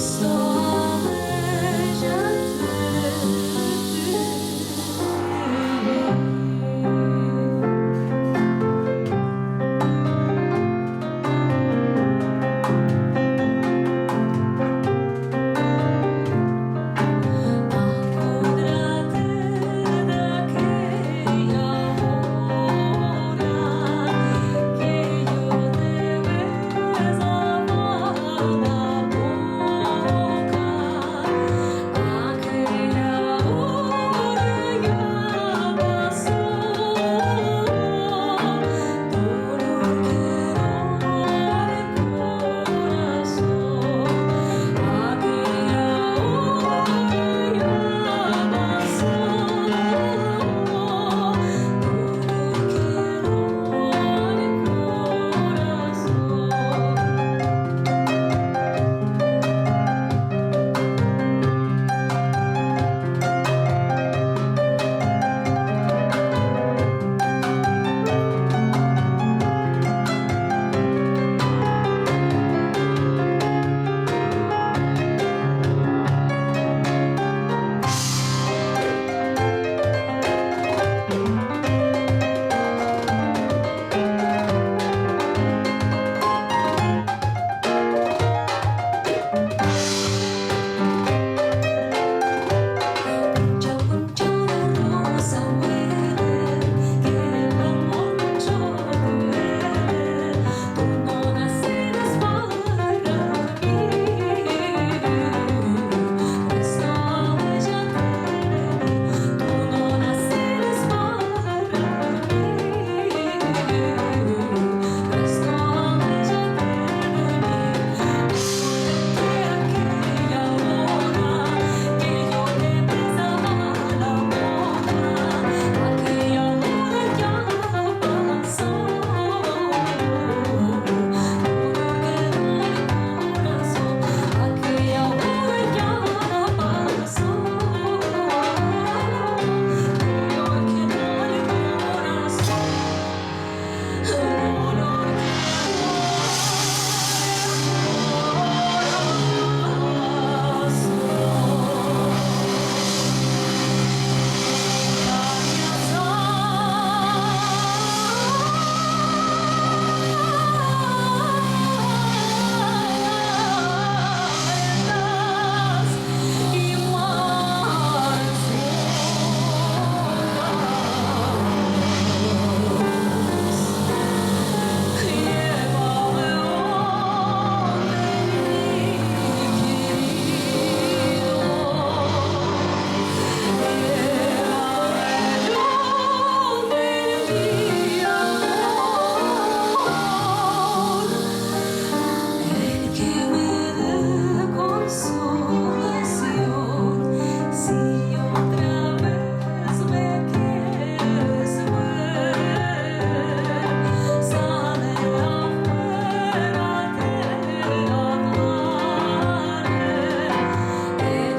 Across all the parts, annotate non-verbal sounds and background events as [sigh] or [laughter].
So.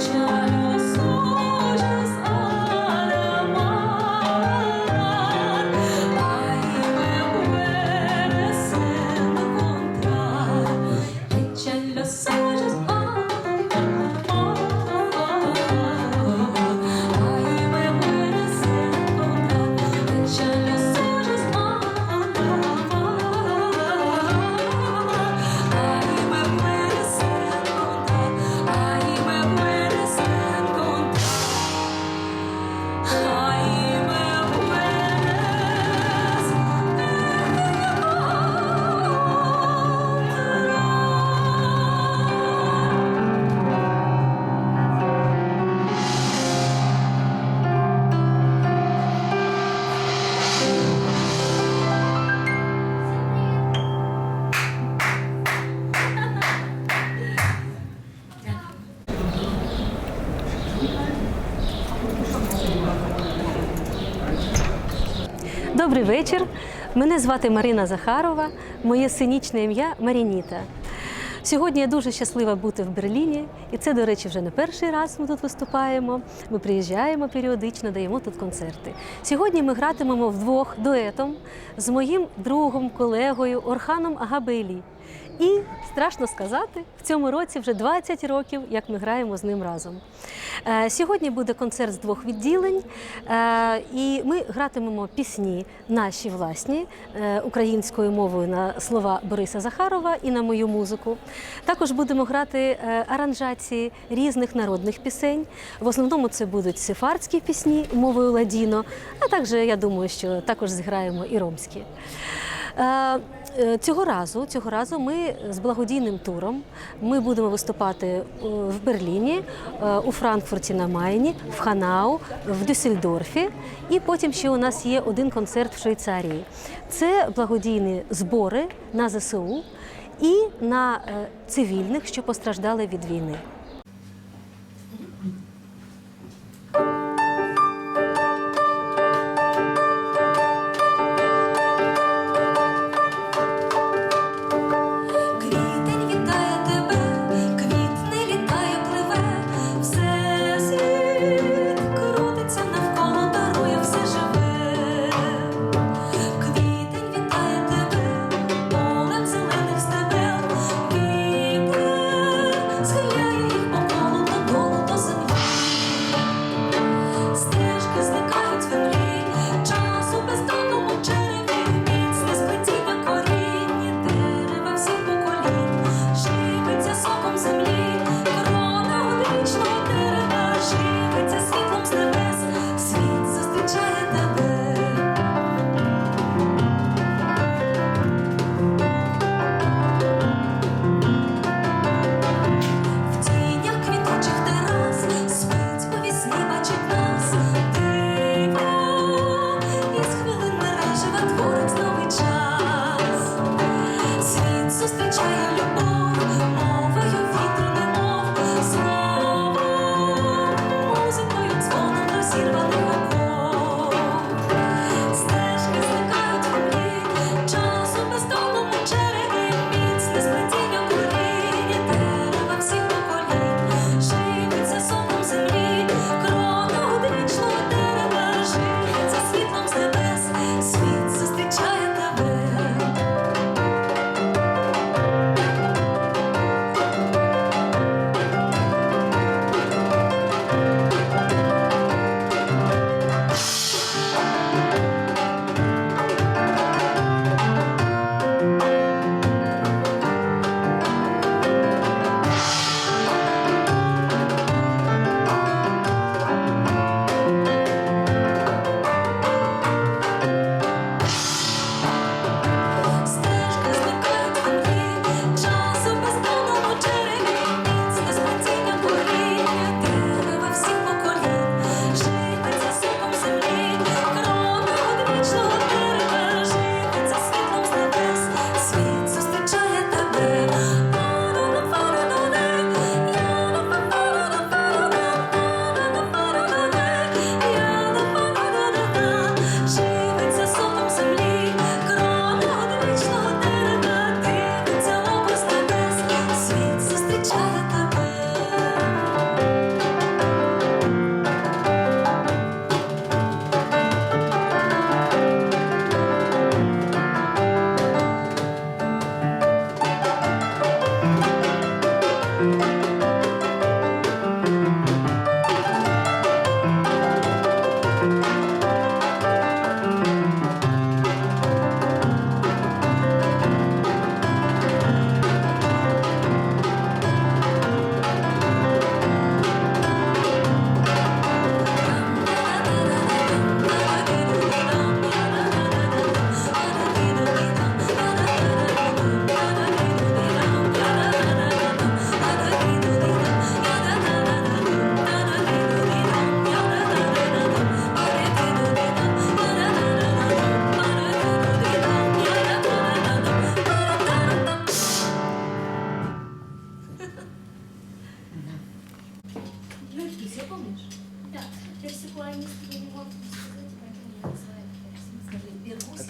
Krishna Добрий вечір. Мене звати Марина Захарова, моє синічне ім'я Марініта. Сьогодні я дуже щаслива бути в Берліні, і це, до речі, вже не перший раз ми тут виступаємо. Ми приїжджаємо періодично, даємо тут концерти. Сьогодні ми гратимемо вдвох дуетом з моїм другом, колегою Орханом Агабейлі. І страшно сказати, в цьому році вже 20 років, як ми граємо з ним разом. Е, Сьогодні буде концерт з двох відділень, е, і ми гратимемо пісні наші власні е, українською мовою на слова Бориса Захарова і на мою музику. Також будемо грати аранжації різних народних пісень. В основному це будуть сефардські пісні мовою ладіно, а також я думаю, що також зіграємо і ромські. Е, Цього разу, цього разу ми з благодійним туром ми будемо виступати е, в Берліні, е, у Франкфурті на Майні, в Ханау, в Дюссельдорфі. І потім ще у нас є один концерт в Швейцарії. Це благодійні збори на ЗСУ і на цивільних, що постраждали від війни.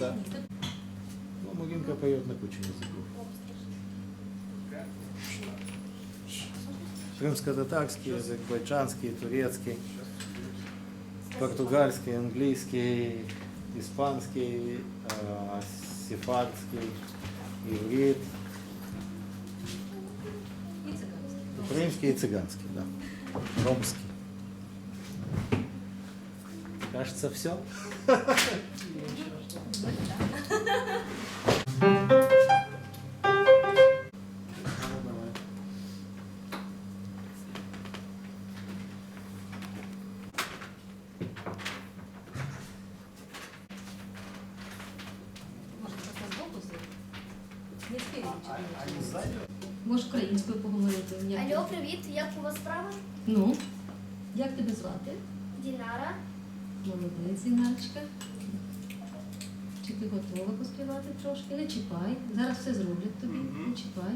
Біргус Это- Ну, Муринка поет на куче языков. Крымско-татарский, азербайджанский, турецкий, португальский, английский, испанский, э, сефардский, иврит, украинский и цыганский, да. Ромский. Кажется, все. [laughs] Може, українською поговорити. Алло, привіт, як у вас справа? Ну, як тебе звати? Дінара. Молодець, Інарочка. Чи ти готова поспівати трошки? Не чіпай. Зараз все зроблять тобі. Не чіпай.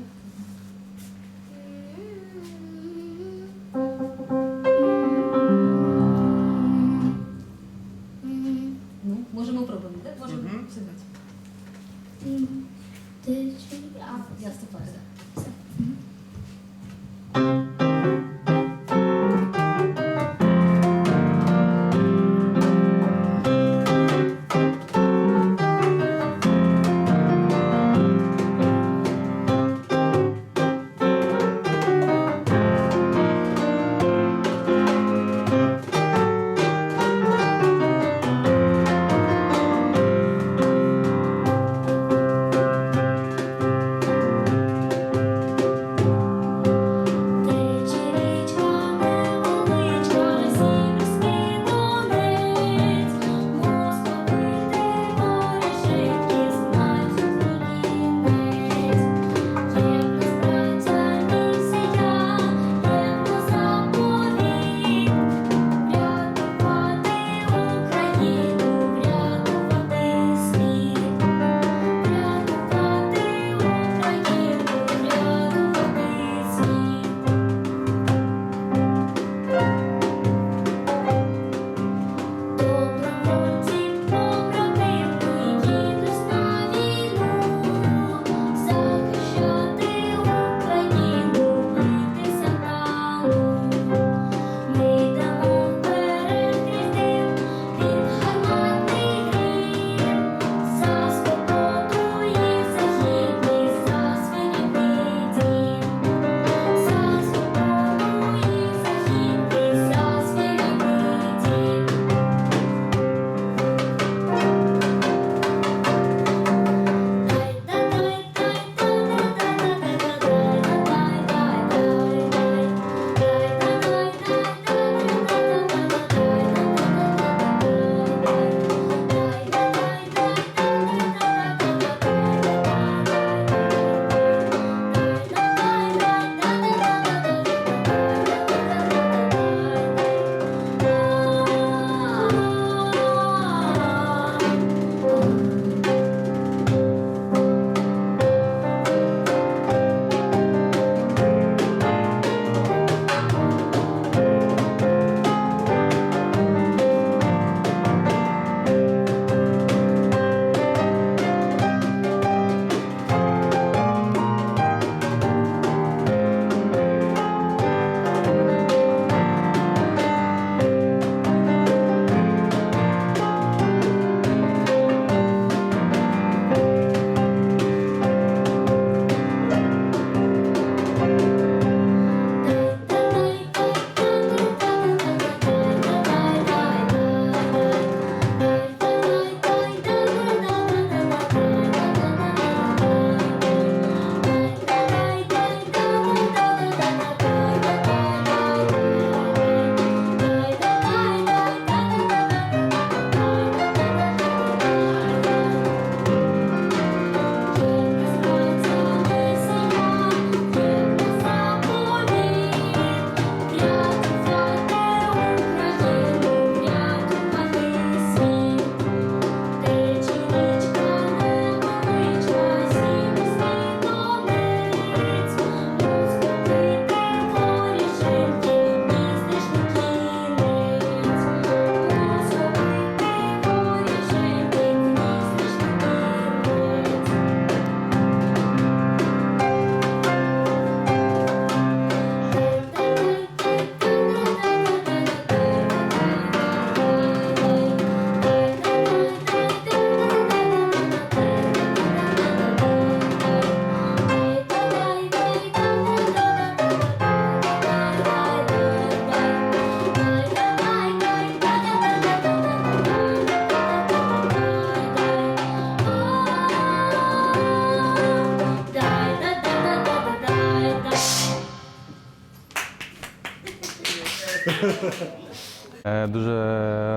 Дуже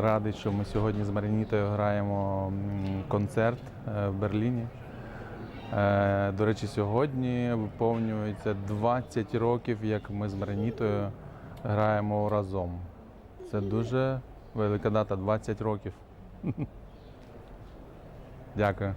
радий, що ми сьогодні з Марінітою граємо концерт е, в Берліні. Е, До речі, сьогодні виповнюється 20 років, як ми з Марінітою граємо разом. Це дуже велика дата 20 років. [laughs] Дякую.